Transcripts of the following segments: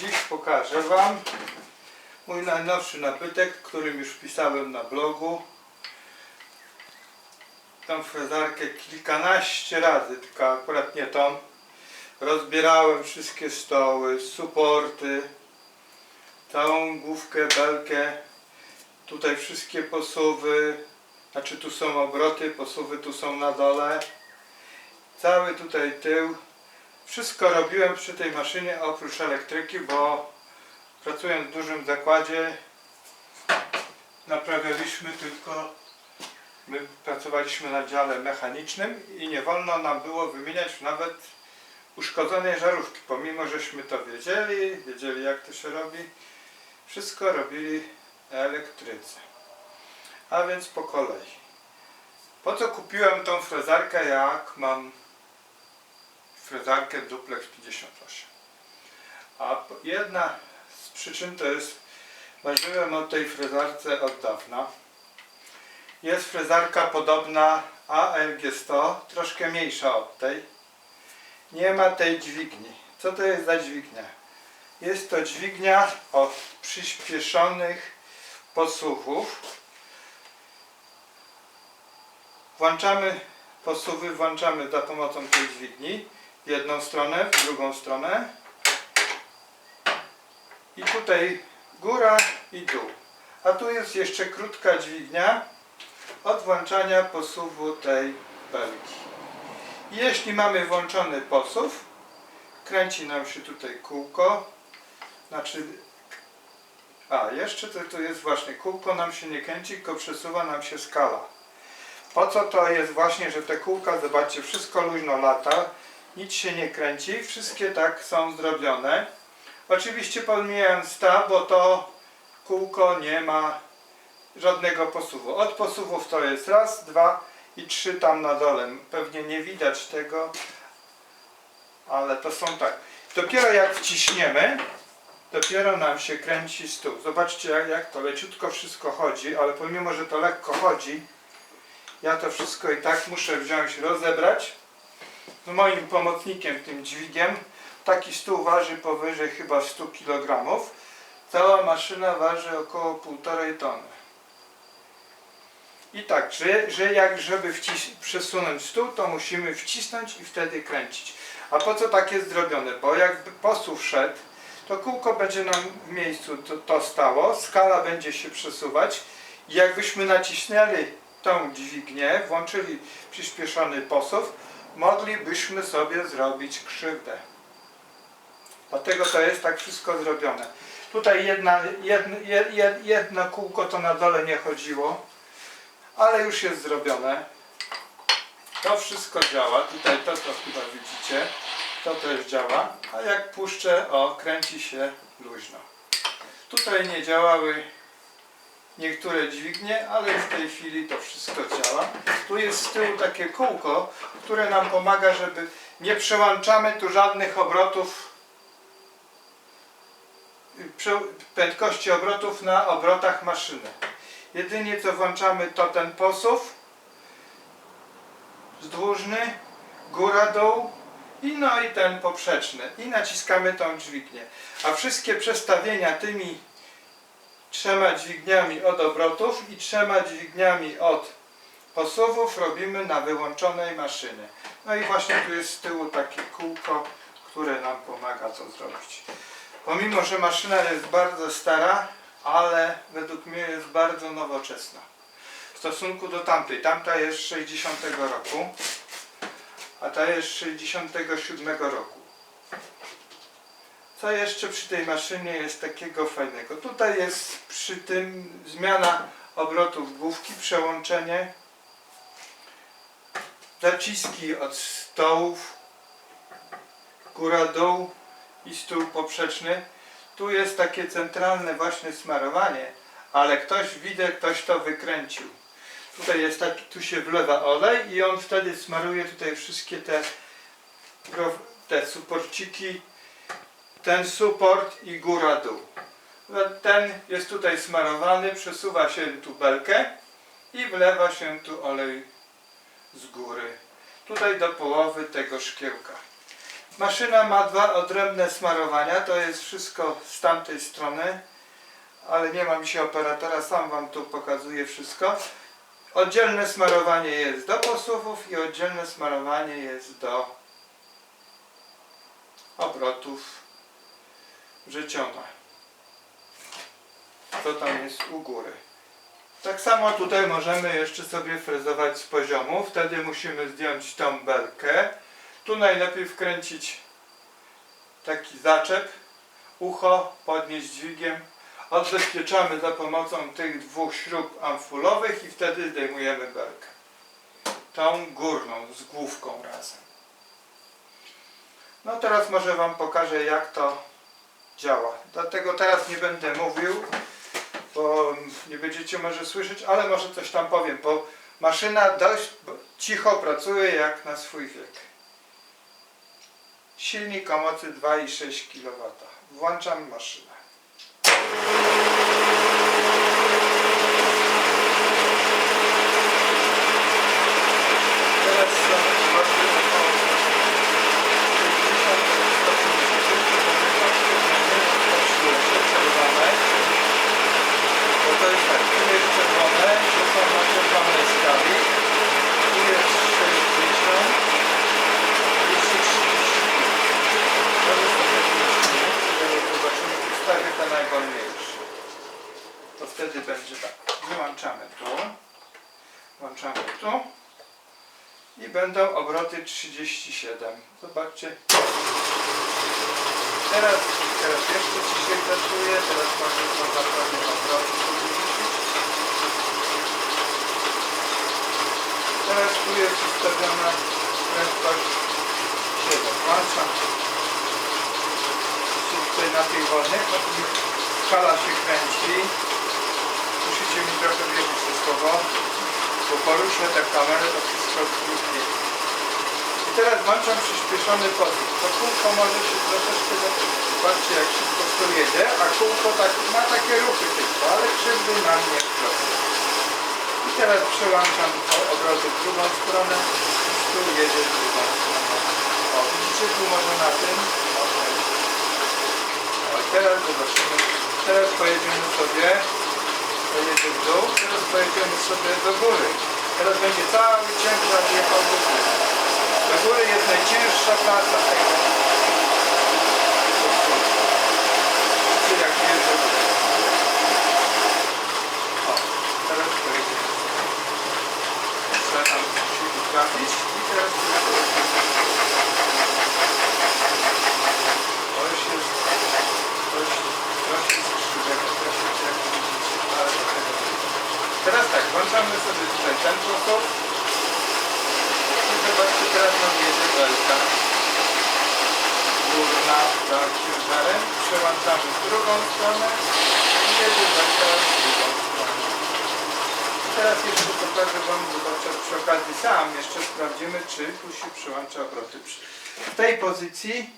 Dziś pokażę Wam mój najnowszy nabytek, którym już pisałem na blogu. Tą frezarkę kilkanaście razy, tylko akurat nie tą. Rozbierałem wszystkie stoły, suporty, całą główkę, belkę. Tutaj wszystkie posuwy, znaczy tu są obroty, posuwy tu są na dole. Cały tutaj tył. Wszystko robiłem przy tej maszynie oprócz elektryki, bo pracując w dużym zakładzie naprawialiśmy tylko my pracowaliśmy na dziale mechanicznym i nie wolno nam było wymieniać nawet uszkodzonej żarówki, pomimo żeśmy to wiedzieli, wiedzieli jak to się robi, wszystko robili elektrycy. A więc po kolei. Po co kupiłem tą frezarkę, jak mam frezarkę Duplex 58? A jedna z przyczyn to jest, marzyłem o tej frezarce od dawna. Jest frezarka podobna ALG 100, troszkę mniejsza od tej. Nie ma tej dźwigni. Co to jest za dźwignia? Jest to dźwignia od przyspieszonych posuwów. Włączamy posuwy, włączamy za pomocą tej dźwigni jedną stronę, w drugą stronę i tutaj góra i dół. A tu jest jeszcze krótka dźwignia od włączania posuwu tej belki. Jeśli mamy włączony posuw, kręci nam się tutaj kółko, znaczy a, jeszcze to, to jest właśnie kółko nam się nie kręci, tylko przesuwa nam się skala. Po co to jest właśnie, że te kółka, zobaczcie, wszystko luźno lata, nic się nie kręci, wszystkie tak są zrobione. Oczywiście pomijając ta, bo to kółko nie ma żadnego posuwu. Od posuwów to jest raz, dwa i trzy tam na dole. Pewnie nie widać tego, ale to są tak. Dopiero jak wciśniemy, dopiero nam się kręci stół. Zobaczcie jak, to leciutko wszystko chodzi, ale pomimo, że to lekko chodzi, ja to wszystko i tak muszę wziąć, rozebrać. Z moim pomocnikiem, tym dźwigiem, taki stół waży powyżej chyba 100 kg. Cała maszyna waży około 1,5 tony. I tak, że, że jak żeby przesunąć stół, to musimy wcisnąć i wtedy kręcić. A po co tak jest zrobione? Bo jakby posuw szedł, to kółko będzie nam w miejscu to, to stało, skala będzie się przesuwać i jakbyśmy nacisnęli tą dźwignię, włączyli przyspieszony posuw, moglibyśmy sobie zrobić krzywdę. Dlatego to jest tak wszystko zrobione. Tutaj jedna, jedno, jed, jed, jedno kółko to na dole nie chodziło, ale już jest zrobione. To wszystko działa. Tutaj to, to chyba widzicie. To też działa. A jak puszczę, o, kręci się luźno. Tutaj nie działały niektóre dźwignie, ale w tej chwili to wszystko działa. Tu jest z tyłu takie kółko, które nam pomaga, żeby nie przełączamy tu żadnych obrotów prędkości obrotów na obrotach maszyny. Jedynie co włączamy to ten posuw zdłużny, góra dół i no i ten poprzeczny i naciskamy tą dźwignię. A wszystkie przestawienia tymi trzema dźwigniami od obrotów i trzema dźwigniami od posuwów robimy na wyłączonej maszynie. No i właśnie tu jest z tyłu takie kółko, które nam pomaga to zrobić. Pomimo, że maszyna jest bardzo stara, ale według mnie jest bardzo nowoczesna. W stosunku do tamtej. Tamta jest z 60 roku, a ta jest z 67 roku. Co jeszcze przy tej maszynie jest takiego fajnego? Tutaj jest przy tym zmiana obrotów główki, przełączenie, zaciski od stołów, góra-dół i stół poprzeczny. Tu jest takie centralne właśnie smarowanie, ale ktoś widzę, ktoś to wykręcił. Tutaj jest taki, tu się wlewa olej i on wtedy smaruje tutaj wszystkie te, te suporciki, ten suport i góra dół. No, Ten jest tutaj smarowany, przesuwa się tu belkę i wlewa się tu olej z góry. Tutaj do połowy tego szkiełka. Maszyna ma dwa odrębne smarowania, to jest wszystko z tamtej strony, ale nie mam się operatora, sam Wam tu pokazuję wszystko. Oddzielne smarowanie jest do posuwów i oddzielne smarowanie jest do obrotów wrzeciona. To tam jest u góry. Tak samo tutaj możemy jeszcze sobie frezować z poziomu. Wtedy musimy zdjąć tą belkę. Tu najlepiej wkręcić taki zaczep, ucho, podnieść dźwigiem. Odbezpieczamy za pomocą tych dwóch śrub amfulowych i wtedy zdejmujemy belkę. Tą górną z główką razem. No teraz może Wam pokażę jak to działa. Dlatego teraz nie będę mówił, bo nie będziecie może słyszeć, ale może coś tam powiem, bo maszyna dość cicho pracuje jak na swój wiek. Silnik o mocy 2,6 kW. Włączam maszynę. Teraz są obroty około 60 stopni czerwone. Bo to jest tak, tu jest czerwone, to są na czerwonej skali. Tu jest 60, 230. Może sobie zobaczymy, zobaczymy, ustawię to najwolniejsze. To wtedy będzie tak. Wyłączamy tu. Włączamy tu. I będą obroty 37. Zobaczcie. Teraz, teraz jeszcze ciszej pracuje. Teraz mamy to zapewne obroty 40. Teraz tu jest ustawiona prędkość 7. Włączam. Tutaj na to mi skala się kręci. Musicie mi trochę wierzyć to słowo, bo poruszę tę kamerę, to wszystko zniknie. I teraz włączam przyspieszony podróż. To kółko może się troszeczkę, zobaczcie jak szybko to jedzie, a kółko tak, ma takie ruchy tylko, ale krzywdy nam nie wprost. I teraz przełączam o- obroty w drugą stronę, tu jedzie w drugą stronę. O, widzicie tu może na tym? O, teraz zobaczymy. Teraz pojedziemy sobie, pojedzie w dół, teraz pojedziemy sobie do góry. Teraz będzie cały ciężar jechał do góry. Do góry jest najcięższa praca tego. Widzicie jak jedzie do góry. O, teraz pojedziemy sobie. Trzeba tam siły trafić i teraz to już jest dość, dość skrzydłego, dość jak widzicie, ale do tego nie. Teraz tak, włączamy sobie tutaj ten sposób i zobaczcie, teraz nam jedzie belka górna za ciężarem, przełączamy w drugą stronę i jedzie belka w drugą stronę. I teraz jeszcze pokażę Wam, zobaczę przy okazji sam, jeszcze sprawdzimy, czy tu się przyłącza obroty. W tej pozycji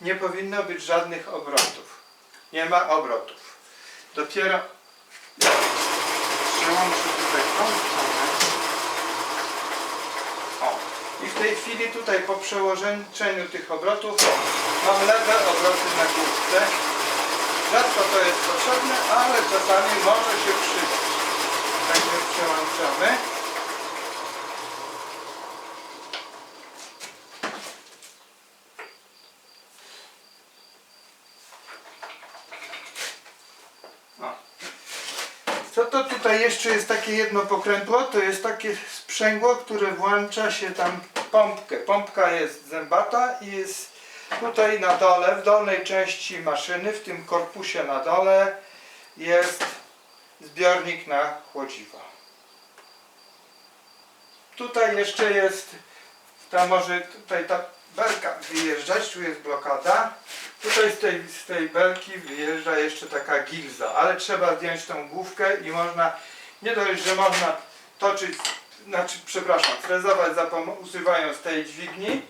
nie powinno być żadnych obrotów. Nie ma obrotów. Dopiero jak przełączę tutaj tą stronę. O. I w tej chwili tutaj po przełożeniu tych obrotów mam lewe obroty na główce. Rzadko to jest potrzebne, ale czasami może się przydać. Także przełączamy. Co to tutaj jeszcze jest takie jedno pokrętło? To jest takie sprzęgło, które włącza się tam pompkę. Pompka jest zębata i jest tutaj na dole, w dolnej części maszyny, w tym korpusie na dole jest zbiornik na chłodziwo. Tutaj jeszcze jest, ta może tutaj ta belka wyjeżdżać, tu jest blokada. Tutaj z tej, z tej belki wyjeżdża jeszcze taka gilza, ale trzeba zdjąć tą główkę i można, nie dość, że można toczyć, znaczy przepraszam, frezować za używając tej dźwigni.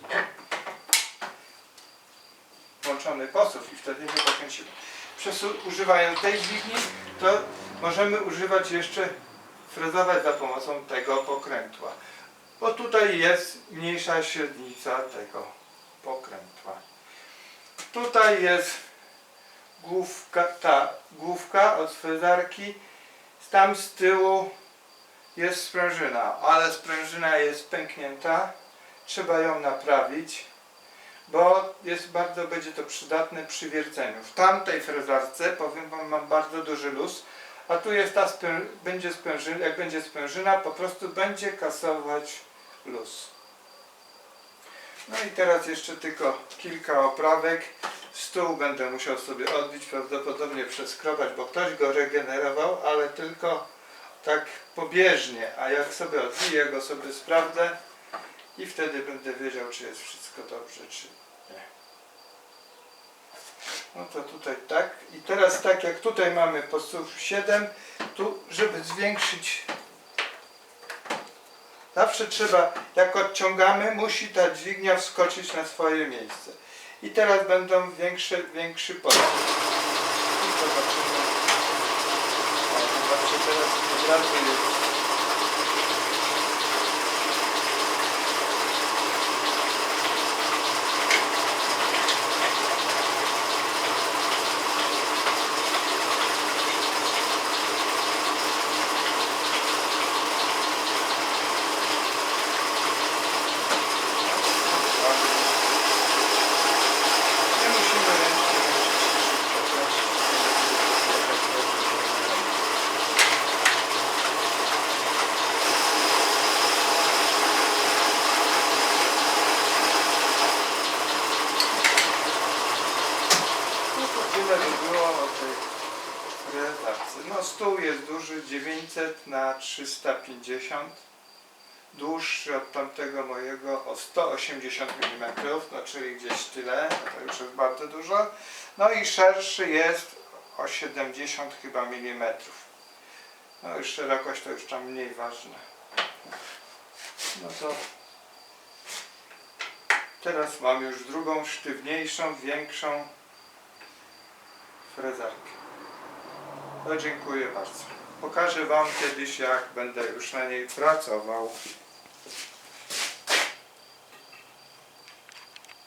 Włączony posuw i wtedy nie pokręcimy. Przesu- używając tej dźwigni, to możemy używać jeszcze frezować za pomocą tego pokrętła. Bo tutaj jest mniejsza średnica tego pokrętła. Tutaj jest główka, ta główka od frezarki. Tam z tyłu jest sprężyna, ale sprężyna jest pęknięta. Trzeba ją naprawić, bo jest bardzo będzie to przydatne przy wierceniu. W tamtej frezarce, powiem Wam, mam bardzo duży luz, a tu jest ta sprę, będzie sprężyna, jak będzie sprężyna, po prostu będzie kasować luz. No i teraz jeszcze tylko kilka oprawek. Stół będę musiał sobie odbić, prawdopodobnie przeskrobać, bo ktoś go regenerował, ale tylko tak pobieżnie. A jak sobie odbiję, go sobie sprawdzę i wtedy będę wiedział, czy jest wszystko dobrze, czy nie. No to tutaj tak. I teraz tak jak tutaj mamy posłów 7, tu żeby zwiększyć Zawsze trzeba, jak odciągamy, musi ta dźwignia wskoczyć na swoje miejsce. I teraz będą większe, większy podciąg. I zobaczymy. O, zobaczcie, teraz od razu jest. Nie musimy ręcznie No to tyle by było o tej redakcji. No stół jest duży, 900 na 350 dłuższy od tamtego mojego o 180 mm, no czyli gdzieś tyle, to już jest bardzo dużo. No i szerszy jest o 70 chyba mm. No już szerokość to już tam mniej ważne. No to teraz mam już drugą, sztywniejszą, większą No dziękuję bardzo. Pokażę Wam kiedyś jak będę już na niej pracował.